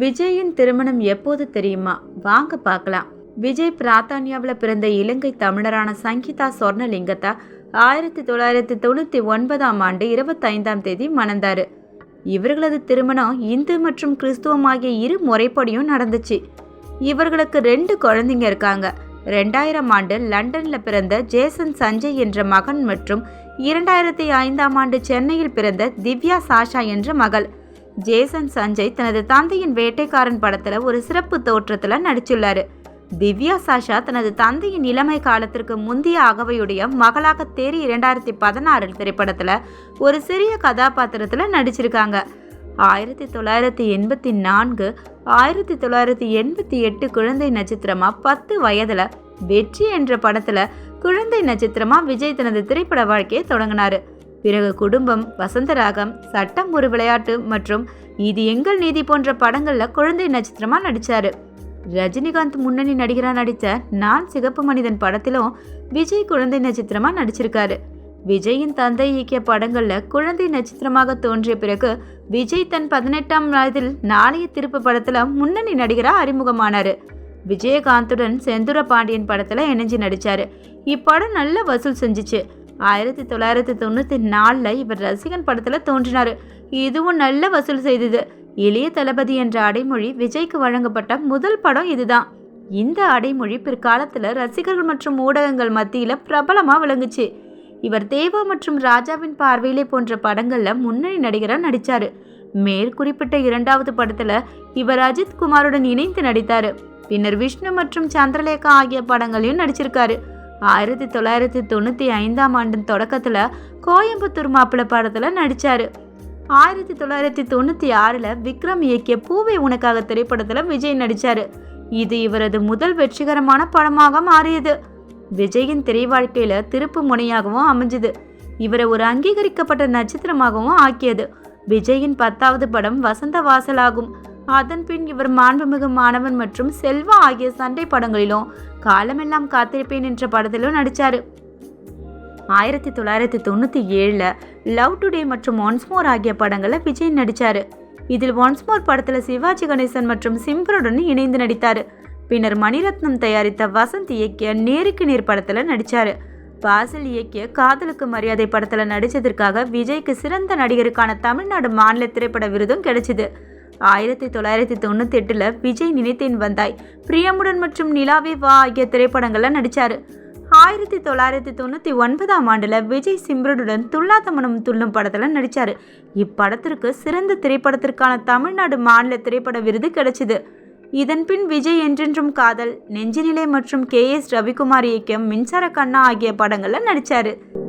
விஜயின் திருமணம் எப்போது தெரியுமா? வாங்க பார்க்கலாம். விஜய் பிராத்தானியாவில் பிறந்த இலங்கை தமிழரான சங்கீதா சொர்ணலிங்கத்தை ஆயிரத்தி தொள்ளாயிரத்தி தொண்ணூற்றி ஒன்பதாம் ஆண்டு இருபத்தைந்தாம் தேதி மணந்தார். இவர்களது திருமணம் இந்து மற்றும் கிறிஸ்துவம் ஆகிய இரு முறைப்படியும் நடந்துச்சு. இவர்களுக்கு ரெண்டு குழந்தைங்க இருக்காங்க. ரெண்டாயிரம் ஆண்டு லண்டனில் பிறந்த ஜேசன் சஞ்சய் என்ற மகன் மற்றும் இரண்டாயிரத்தி ஐந்தாம் ஆண்டு சென்னையில் பிறந்த திவ்யா சாஷா என்ற மகள். ஜேசன் சஞ்சய் தனது தந்தையின் வேட்டைக்காரன் படத்தில் ஒரு சிறப்பு தோற்றத்தில் நடிச்சுள்ளார். திவ்யா சாஷா தனது தந்தையின் இளமை காலத்திற்கு முந்தைய அகவையுடைய மகளாக தேறி இரண்டாயிரத்தி பதினாறு திரைப்படத்தில் ஒரு சிறிய கதாபாத்திரத்தில் நடிச்சிருக்காங்க. ஆயிரத்தி தொள்ளாயிரத்தி எண்பத்தி நான்கு ஆயிரத்தி தொள்ளாயிரத்தி எண்பத்தி எட்டு குழந்தை நட்சத்திரமா பத்து வயதில் வெற்றி என்ற படத்தில் குழந்தை நட்சத்திரமா விஜய் தனது திரைப்பட வாழ்க்கையை தொடங்கினாரு. பிறகு குடும்பம் வசந்தராகம் சட்டம் ஒரு விளையாட்டு மற்றும் இது எங்கள் நீதி போன்ற படங்களில் குழந்தை நட்சத்திரமா நடிச்சாரு. ரஜினிகாந்த் முன்னணி நடிகராக நடித்த நான் சிகப்பு மனிதன் படத்திலும் விஜய் குழந்தை நட்சத்திரமா நடிச்சிருக்காரு. விஜயின் தந்தை இயக்கிய படங்களில் குழந்தை நட்சத்திரமாக தோன்றிய பிறகு விஜய் தன் பதினெட்டாம் வயதில் நாளைய திருப்பு படத்தில் முன்னணி நடிகரா அறிமுகமானாரு. விஜயகாந்துடன் செந்துர பாண்டியன் படத்தில் இணைஞ்சு நடித்தார் இப்படம் நல்ல வசூல் செஞ்சுச்சு. ஆயிரத்தி தொள்ளாயிரத்தி தொண்ணூற்றி நாலில் இவர் ரசிகன் படத்தில் தோன்றினார். இதுவும் நல்ல வசூல் செய்தது. இளைய தளபதி என்ற அடைமொழி விஜய்க்கு வழங்கப்பட்ட முதல் படம் இதுதான். இந்த அடைமொழி பிற்காலத்தில் ரசிகர்கள் மற்றும் ஊடகங்கள் மத்தியில் பிரபலமாக விளங்குச்சு. இவர் தேவா மற்றும் ராஜாவின் பார்வையிலே போன்ற படங்களில் முன்னணி நடிகராக நடித்தார் மேற்குறிப்பிட்ட இரண்டாவது படத்தில் இவர் அஜித் குமாருடன் இணைந்து நடித்தார். பின்னர் விஷ்ணு மற்றும் சந்திரலேகா ஆகிய படங்களையும் நடிச்சிருக்காரு. ஆயிரத்தி தொள்ளாயிரத்தி தொண்ணூற்றி ஐந்தாம் ஆண்டின் தொடக்கத்தில் கோயம்புத்தூர் மாப்பிள்ளை படத்தில் நடித்தார் ஆயிரத்தி தொள்ளாயிரத்தி தொண்ணூற்றி ஆறில் விக்ரம் இயக்கிய பூவை உனக்காக திரைப்படத்தில் விஜய் நடித்தார் இது இவரது முதல் வெற்றிகரமான படமாக மாறியது. விஜயின் திரை வாழ்க்கையில் திருப்பு முனையாகவும் அமைஞ்சது. இவரை ஒரு அங்கீகரிக்கப்பட்ட நட்சத்திரமாகவும் ஆக்கியது. விஜயின் பத்தாவது படம் வசந்த வாசலாகும் அதன்பின் இவர் மாண்புமிகு மாணவன் மற்றும் செல்வா ஆகிய சண்டை படங்களிலும் காலமெல்லாம் காத்திருப்பேன் என்ற படத்திலும் நடித்தார் ஆயிரத்தி தொள்ளாயிரத்தி தொண்ணூற்றி ஏழில் லவ் டுடே மற்றும் ஒன்ஸ்மோர் ஆகிய படங்களில் விஜய் நடித்தார் இதில் ஒன்ஸ்மோர் படத்தில் சிவாஜி கணேசன் மற்றும் சிம்பருடன் இணைந்து நடித்தார். பின்னர் மணிரத்னம் தயாரித்த வசந்த் இயக்கிய நேருக்கு நேர் படத்தில் நடித்தார் பாசில் இயக்கிய காதலுக்கு மரியாதை படத்தில் நடித்ததற்காக விஜய்க்கு சிறந்த நடிகருக்கான தமிழ்நாடு மாநில திரைப்பட விருதும் கிடைச்சிது. ஆயிரத்தி தொள்ளாயிரத்தி தொண்ணூற்றி எட்டில் விஜய் நினைத்தேன் வந்தாய். பிரியமுடன் மற்றும் நிலாவே வா ஆகிய திரைப்படங்களில் நடித்தார் ஆயிரத்தி தொள்ளாயிரத்தி தொண்ணூற்றி ஒன்பதாம் ஆண்டில் விஜய் சிம்ரனுடன் துல்லாத மனம் துள்ளும் படத்தில் நடித்தார் இப்படத்திற்கு சிறந்த திரைப்படத்திற்கான தமிழ்நாடு மாநில திரைப்பட விருது கிடைச்சிது. இதன் பின் விஜய் என்றென்றும் காதல் நெஞ்சினிலை மற்றும் கே எஸ் ரவிக்குமார் இயக்கியம் மின்சார கண்ணா ஆகிய படங்களில் நடித்தார்